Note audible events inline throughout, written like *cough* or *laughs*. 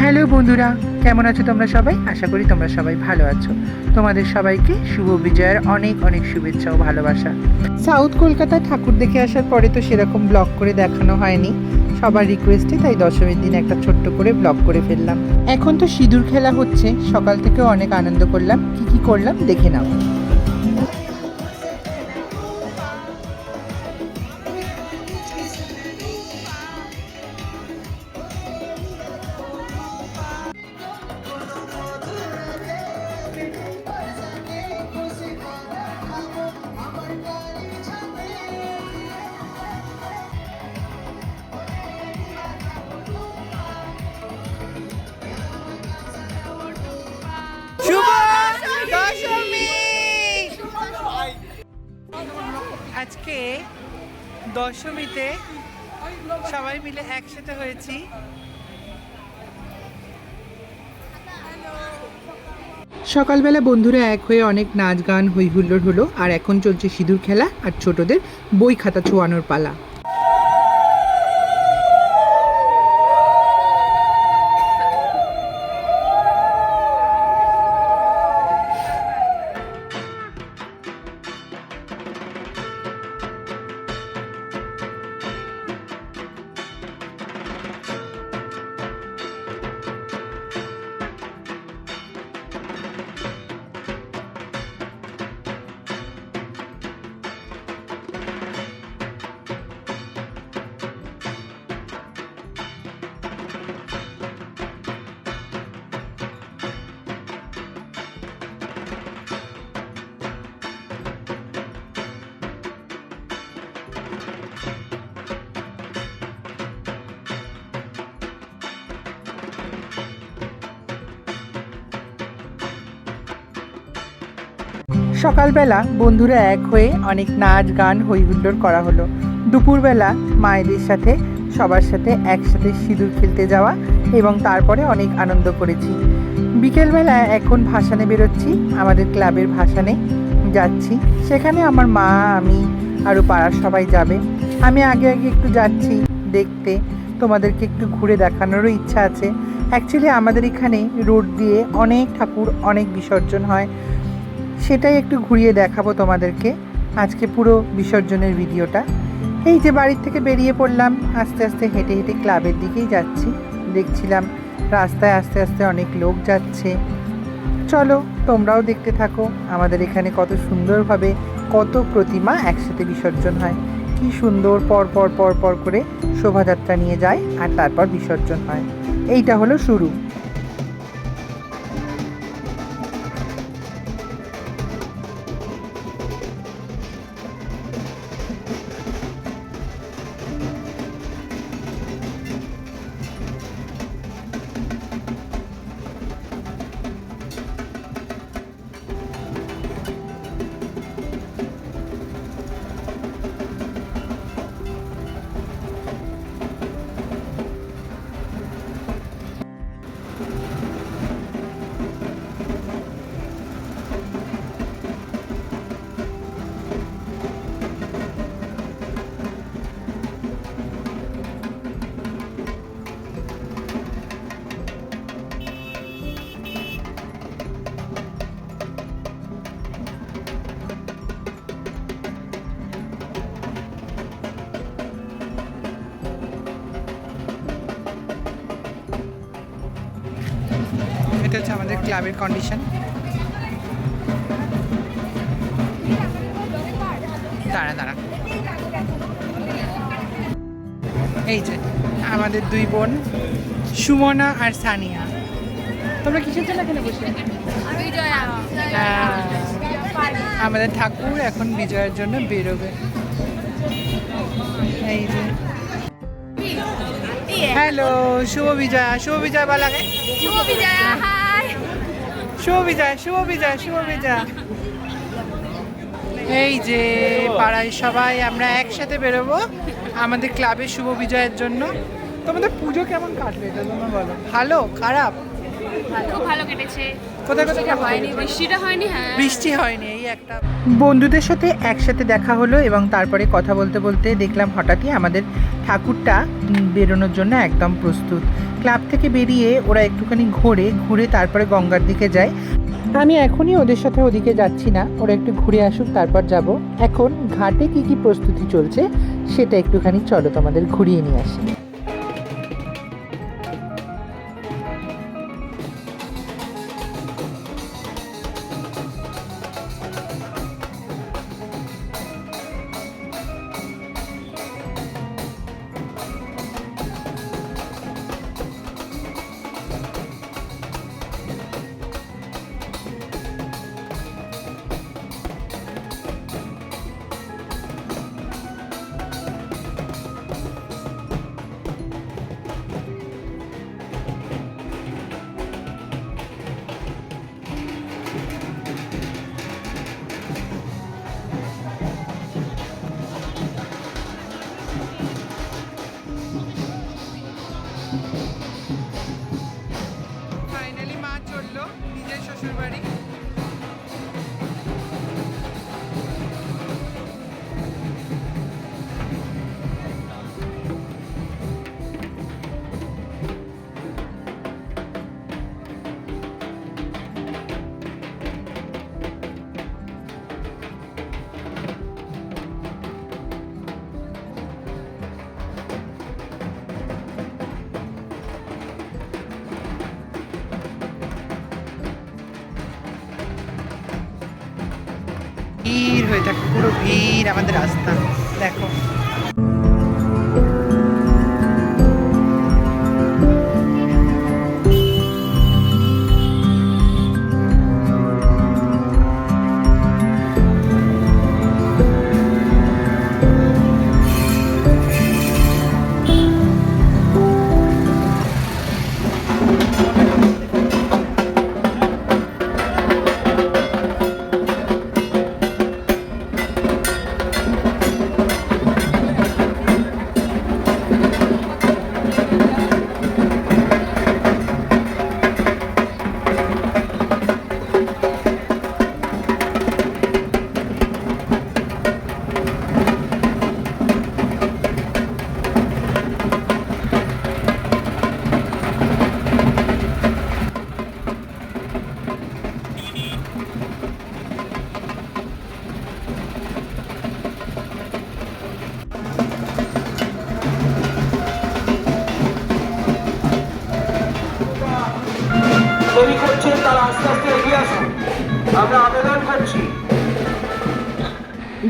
Hello বন্ধুরা, কেমন আছো তোমরা সবাই? আশা করি তোমরা সবাই ভালো আছো। তোমাদের সবাইকে শুভ বিজয়ের অনেক অনেক শুভেচ্ছা ও ভালোবাসা। সাউথ কলকাতায় ঠাকুর দেখে আসার পরে তো সেরকম ব্লগ করে দেখানো হয়নি। সবার রিকোয়েস্টে তাই দশমীর দিন একটা ছোট্ট করে ব্লগ করে ফেললাম। এখন তো সিঁদুর খেলা হচ্ছে, সকাল থেকেও অনেক আনন্দ করলাম। কি কি করলাম দেখে নাও। দশমীতে সবাই মিলে একসাথে হয়েছি। সকালবেলা বন্ধুরা এক হয়ে অনেক নাচ গান হই হুল্লোড় হলো, আর এখন চলছে সিঁদুর খেলা আর ছোটদের বই খাতা ছোঁয়ানোর পালা। সকালবেলা বন্ধুরা এক হয়ে অনেক নাচ গান হই হুল্লোড় করা হলো। দুপুরবেলা মায়েদের সাথে, সবার সাথে একসাথে সিঁদুর খেলতে যাওয়া এবং তারপরে অনেক আনন্দ করেছি। বিকেলবেলা এখন ভাসানে বেরোচ্ছি, আমাদের ক্লাবের ভাসানে যাচ্ছি। সেখানে আমার মা, আমি আরও পাড়ার সবাই যাবে। আমি আগে আগে একটু যাচ্ছি দেখতে, তোমাদেরকে একটু ঘুরে দেখানোরও ইচ্ছা আছে। অ্যাকচুয়ালি আমাদের এখানে রোড দিয়ে অনেক ঠাকুর, অনেক বিসর্জন হয়। সেটাই একটু ঘুরিয়ে দেখাবো তোমাদেরকে আজকে পুরো বিসর্জনের ভিডিওটা। এই যে বাড়ির থেকে বেরিয়ে পড়লাম, আস্তে আস্তে হেঁটে হেঁটে ক্লাবের দিকেই যাচ্ছি। দেখছিলাম রাস্তায় আস্তে আস্তে অনেক লোক যাচ্ছে। চলো, তোমরাও দেখতে থাকো আমাদের এখানে কত সুন্দরভাবে কত প্রতিমা একসাথে বিসর্জন হয়। কি সুন্দর পর পর পর পর করে শোভাযাত্রা নিয়ে যায় আর তারপর বিসর্জন হয়। এইটা হলো শুরু। ক্লাবের কন্ডিশন দাঁড়া দাঁড়া। এই যে আমাদের দুই বোন সুমনা আর সানিয়া। তোমরা হ্যাঁ, আমাদের ঠাকুর এখন বিজয়ের জন্য বেরোবে। এই যে। হ্যালো শুভ বিজয়া শুভ বিজয় বলাগে শুভ বিজয় শুভ বিজয় শুভ বিজয় এই যে পাড়ায় সবাই আমরা একসাথে বেরোবো আমাদের ক্লাবে শুভ বিজয়ের জন্য। তোমাদের পুজো কেমন কাটলো এটা তোমরা বলো? ভালো খারাপ? খুব ভালো কেটেছে। কোথায় কোথায় হয়নি বৃষ্টিটা হয়নি হ্যাঁ। বৃষ্টি হয়নি এই একটা। বন্ধুদের সাথে একসাথে দেখা হলো এবং তারপরে কথা বলতে বলতে দেখলাম হঠাৎই আমাদের ঠাকুরটা বেরোনোর জন্য একদম প্রস্তুত। ক্লাব থেকে বেরিয়ে ওরা একটুখানি ঘোরে, ঘুরে তারপরে গঙ্গার দিকে যায়। আমি এখনই ওদের সাথে ওদিকে যাচ্ছি না, ওরা একটু ঘুরে আসুক, তারপর যাব। এখন ঘাটে কি কি প্রস্তুতি চলছে, সেটা একটুখানি চলো তোমাদের ঘুরিয়ে নিয়ে আসি। হয়ে থাকে পুরো ভিড় আমাদের রাস্তা। দেখো।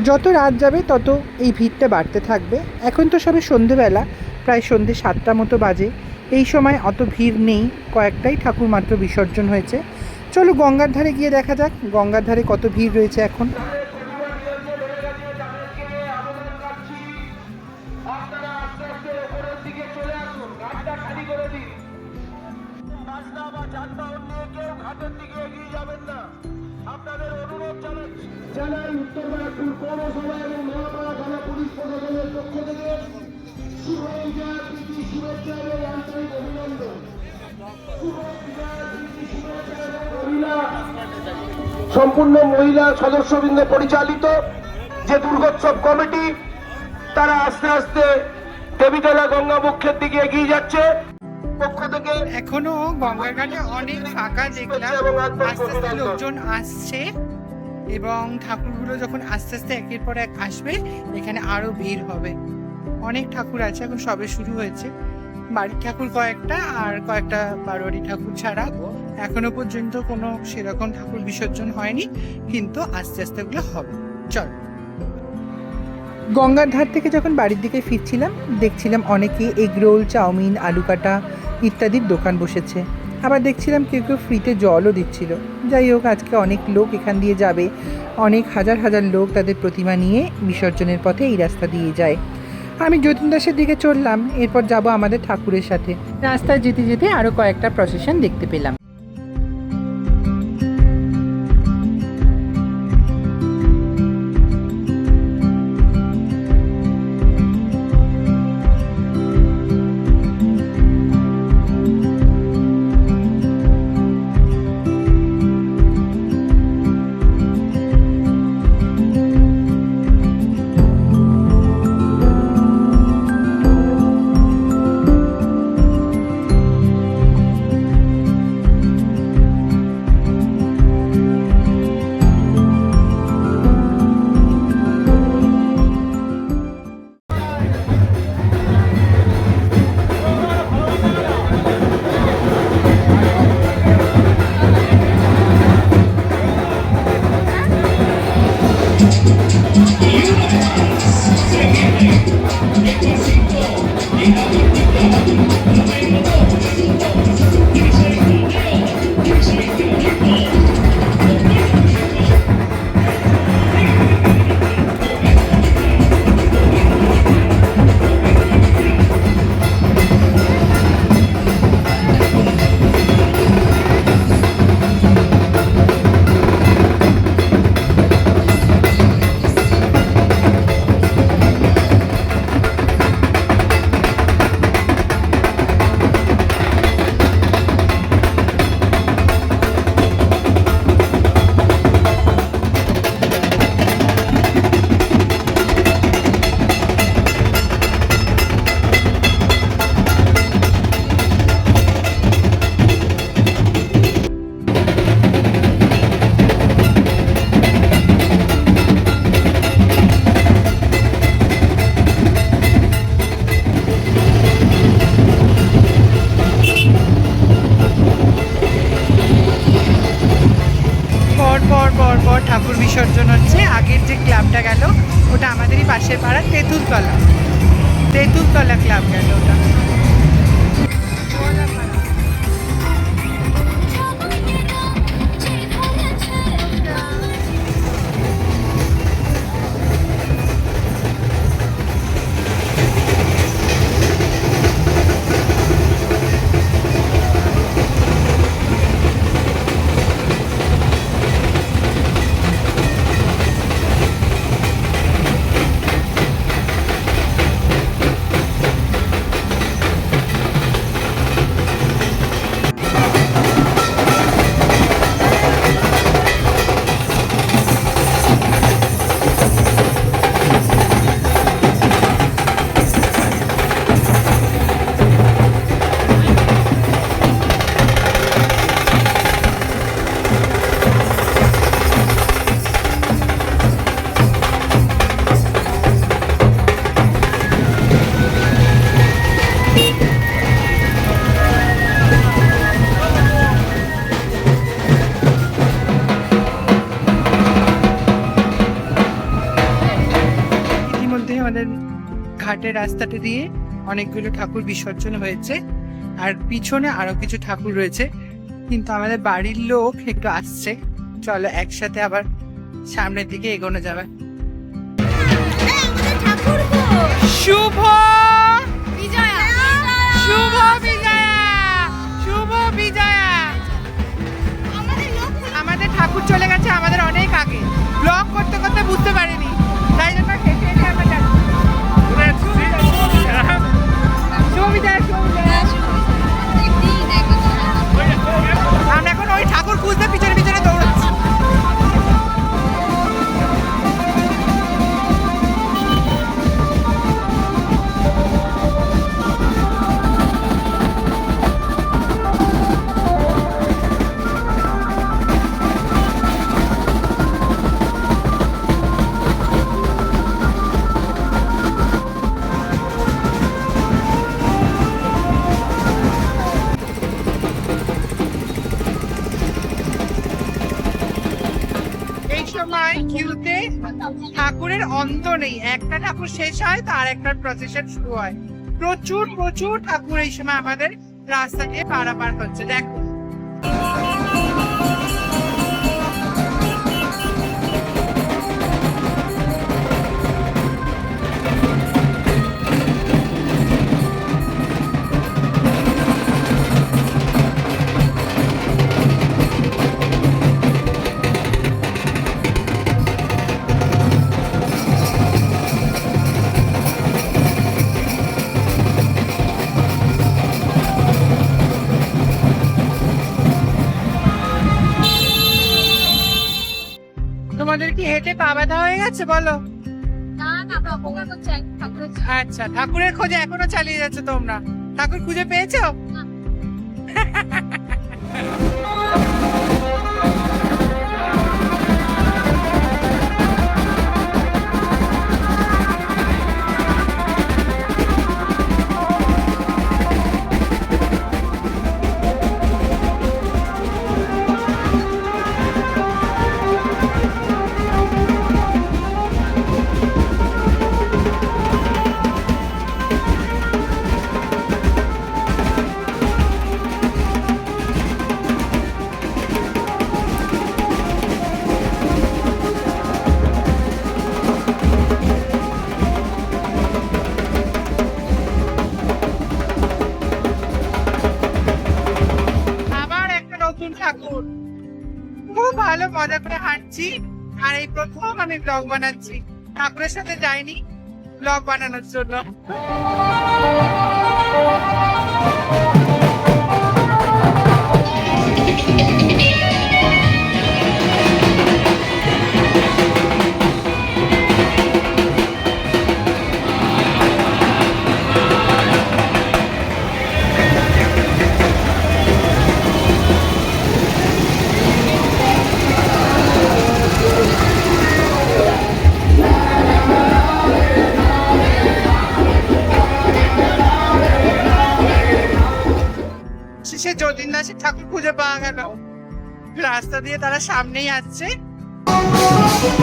যত রাত যাবে, তত এই ভিড়টা বাড়তে থাকবে। এখন তো সবে সন্ধেবেলা, প্রায় সন্ধে সাতটা মতো বাজে। এই সময় অত ভিড় নেই, কয়েকটাই ঠাকুর মাত্র বিসর্জন হয়েছে। চলো গঙ্গার ধারে গিয়ে দেখা যাক, গঙ্গার ধারে কত ভিড় রয়েছে এখন। না। আপনাদের অনুরোধ উত্তর ব্যারাকপুর পৌরসভা এবং থানা পুলিশ প্রশাসনের পক্ষ থেকে শুভ বিজয়া প্রীতি শুভেচ্ছা এবং আন্তরিক অভিনন্দন। সম্পূর্ণ মহিলা সদস্যবৃন্দ পরিচালিত যে দুর্গোৎসব কমিটি, তারা আস্তে আস্তে দেবীতলা গঙ্গা মুখের দিকে এগিয়ে যাচ্ছে। পক্ষ থেকে এখনও গঙ্গার ঘাটে অনেক ফাঁকা দেখলাম। আস্তে আস্তে লোকজন আসছে এবং ঠাকুরগুলো যখন আস্তে আস্তে একের পর এক আসবে এখানে আরও ভিড় হবে। অনেক ঠাকুর আছে এখন সবে শুরু হয়েছে। বাড়ির ঠাকুর কয়েকটা আর কয়েকটা বারোয়ারি ঠাকুর ছাড়া এখনও পর্যন্ত কোনো সেরকম ঠাকুর বিসর্জন হয়নি কিন্তু আস্তে আস্তে ওগুলো হবে। চল। গঙ্গার ধার থেকে যখন বাড়ির দিকে ফিরছিলাম দেখছিলাম অনেকে এগরোল চাউমিন আলু কাটা ইত্যাদির দোকান বসেছে। আবার দেখছিলাম কেউ কেউ ফ্রিতে জলও দিচ্ছিল। যাই হোক, আজকে অনেক লোক এখান দিয়ে যাবে। অনেক হাজার হাজার লোক তাদের প্রতিমা নিয়ে বিসর্জনের পথে এই রাস্তা দিয়ে যায়। আমি যতীন দাসের দিকে চললাম। এরপর যাব আমাদের ঠাকুরের সাথে। রাস্তায় যেতে যেতে আরও কয়েকটা প্রসেশন দেখতে পেলাম। আমাদের ঘাটের রাস্তাটা দিয়ে অনেকগুলো ঠাকুর বিসর্জন হয়েছে। আর পিছনে আরও কিছু ঠাকুর রয়েছে। কিন্তু আমাদের বাড়ির লোক একটু আসছে। চলো একসাথে আবার সামনের দিকে এগোনো যাবে। শুভ বিজয়া! শুভ বিজয়া! শুভ বিজয়া! আমাদের আমাদের ঠাকুর চলে গেছে আমাদের অনেক আগে। ব্লগ করতে করতে বুঝতে পারিনি। আমরা এখন ওই ঠাকুর খুঁজতে অন্ত নেই। একটা ঠাকুর শেষ হয়, তো আর একটা প্রসেশন শুরু হয়। প্রচুর প্রচুর ঠাকুর এই সময় আমাদের রাস্তা দিয়ে পারাপার হচ্ছে। দেখো তোমাদের কি হেঁটে পা ব্যথা হয়ে গেছে বলো? আচ্ছা ঠাকুরের খোঁজে এখনও চালিয়ে যাচ্ছে তোমরা। ঠাকুর খুঁজে পেয়েছ? *laughs* আমি ব্লগ বানাচ্ছি। ঠাকুরের সাথে যাইনি ব্লগ বানানোর জন্য। শেষে যতীন দাসের ঠাকুর খুঁজে পাওয়া গেল। রাস্তা দিয়ে তারা সামনেই আসছে। শুভ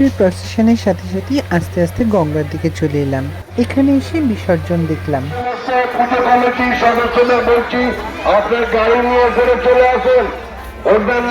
ঠাকুরের প্রসেশনের সাথে সাথে আস্তে আস্তে গঙ্গার দিকে চলে এলাম। এখানে এসে বিসর্জন দেখলাম। অন্যান্য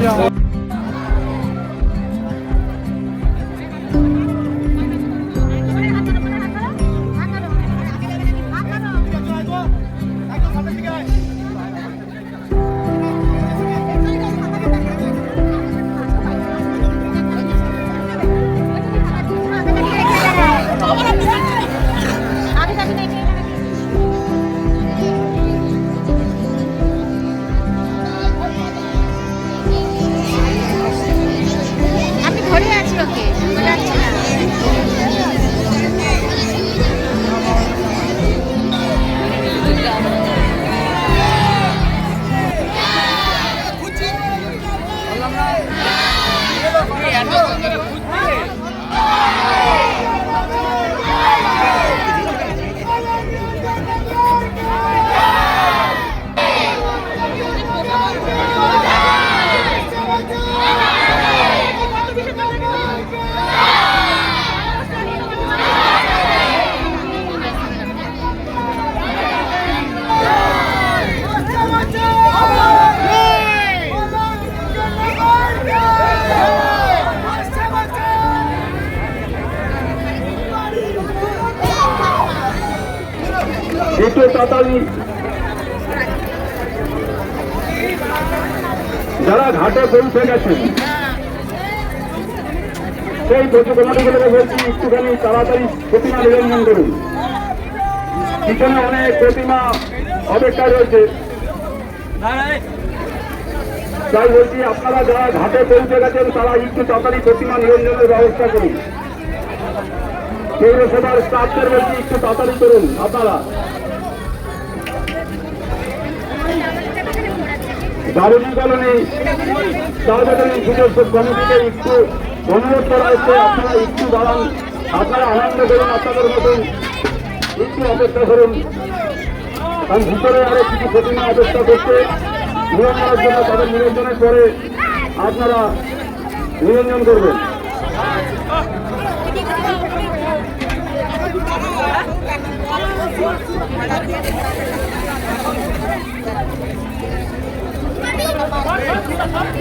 Yeah. তাড়াতাড়ি। যারা ঘাটে পৌঁছে গেছেন সেই ঘটনাগুলোকে বলছি, একটুখানি তাড়াতাড়ি প্রতিমা নিবন্ধন করুন। পিছনে অনেক প্রতিমা অপেক্ষা রয়েছে। তাই বলছি, আপনারা যারা ঘাটে পৌঁছে গেছেন তারা একটু তাড়াতাড়ি প্রতিমা নিবন্ধনের ব্যবস্থা করুন। পৌরসভার স্টাফদের বলছি, একটু তাড়াতাড়ি করুন, আপনারা। দারুণী কলোনি সার্বজনীন পুজোর কমিটিকে একটু অনুরোধ করা হচ্ছে, আপনারা একটু দাঁড়ান। আপনারা আনন্দ করুন, আপনাদের মতন একটু অপেক্ষা করুন। কারণ ভিতরে আরও কিছু প্রতিমা অপেক্ষা করছে। নিরঞ্জনের জন্য, তাদের নিরঞ্জনের পরে আপনারা নিরঞ্জন করবেন। দেখতে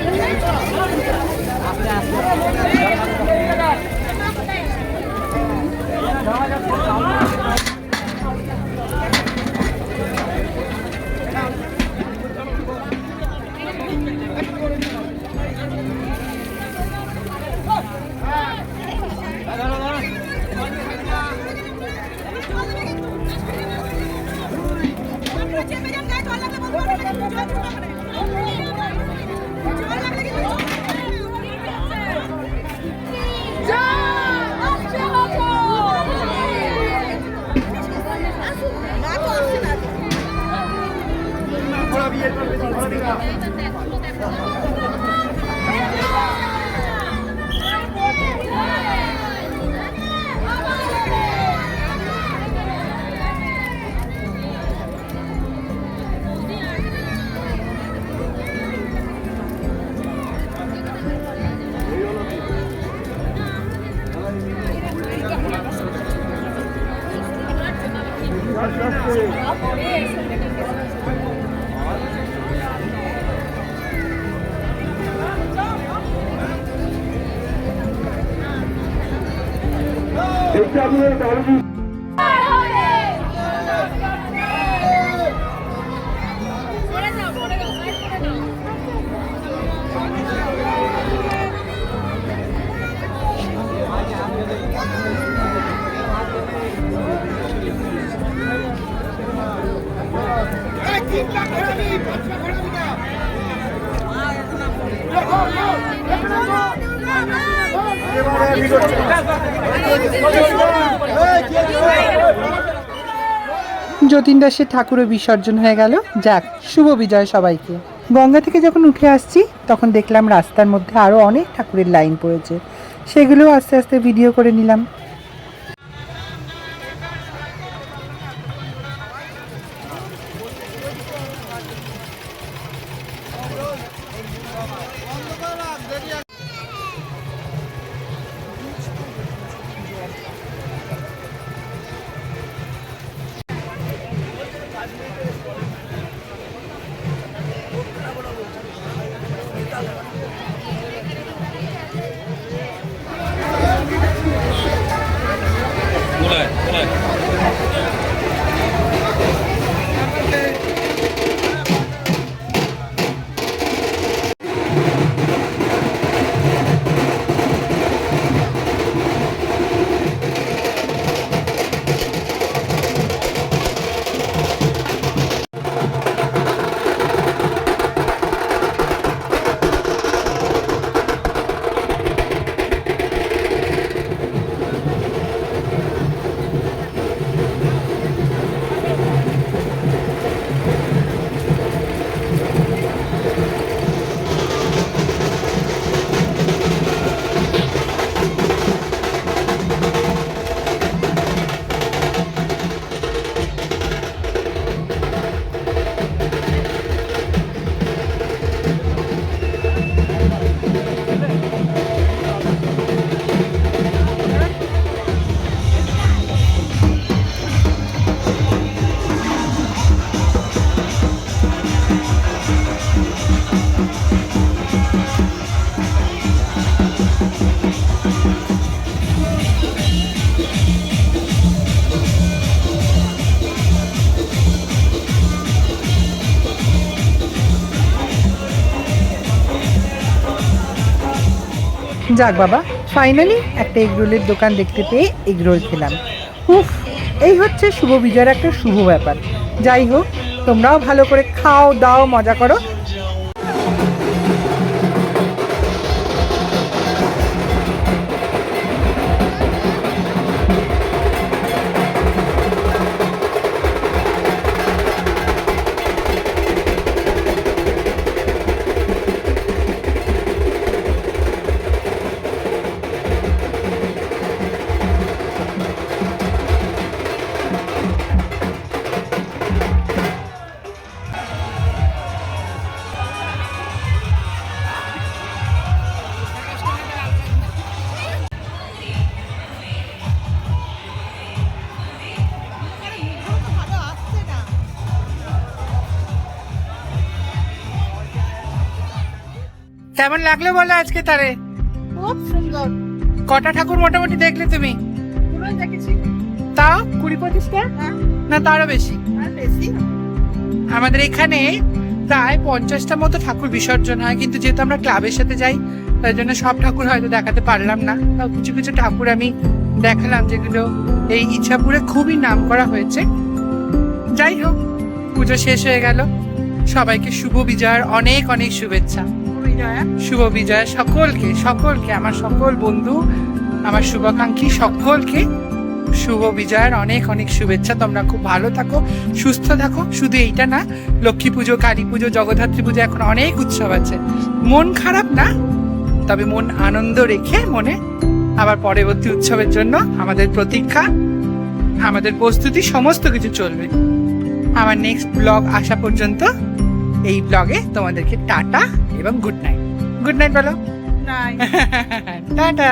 যতীন দাসের ঠাকুরও বিসর্জন হয়ে গেল। যাক, শুভ বিজয় সবাইকে। গঙ্গা থেকে যখন উঠে আসছি, তখন দেখলাম রাস্তার মধ্যে আরও অনেক ঠাকুরের লাইন পড়েছে। সেগুলোও আস্তে আস্তে ভিডিও করে নিলাম। 过来，过来。যাক বাবা ফাইনালি একটা এগরোলের দোকান দেখতে পেয়ে এগরোল খেলাম। উফ, এই হচ্ছে শুভ বিজয়ের একটা শুভ ব্যাপার। যাই হোক, তোমরাও ভালো করে খাও, দাও, মজা করো। কেমন লাগল বলো আজকে তারে? খুব সুন্দর। কটা ঠাকুর মোটামুটি দেখলে তুমি? পুরো দেখেছি। তাও কুড়ি পঁচিশটা? হ্যাঁ। না তারও বেশি। আর বেশি আমাদের এখানে প্রায় পঞ্চাশটা মতো ঠাকুর বিসর্জন হয় কিন্তু যেহেতু আমরা ক্লাবের সাথে যাই তাই জন্য সব ঠাকুর হয়তো দেখাতে পারলাম না। তাও কিছু কিছু ঠাকুর আমি দেখালাম যেগুলো এই ইচ্ছাপুরে খুবই নাম করা হয়েছে। যাই হোক পুজো শেষ হয়ে গেল। সবাইকে শুভ বিজয়ের অনেক অনেক শুভেচ্ছা। শুভ বিজয় সকলকে সকলকে, আমার সকল বন্ধু, আমার শুভাকাঙ্ক্ষী সকলকে শুভ বিজয়ের অনেক অনেক শুভেচ্ছা। তোমরা খুব ভালো থাকো, সুস্থ থাকো। শুধু এইটা না, লক্ষ্মী পুজো, কালী পুজো, জগদ্ধাত্রী পুজো এখন অনেক উৎসব আছে। মন খারাপ না, তবে মন আনন্দ রেখে মনে আবার পরবর্তী উৎসবের জন্য আমাদের প্রতীক্ষা, আমাদের প্রস্তুতি, সমস্ত কিছু চলবে। আমার নেক্সট ব্লগ আসা পর্যন্ত এই ব্লগে তোমাদেরকে টাটা। এবং গুড নাইট গুড নাইট বলো টাটা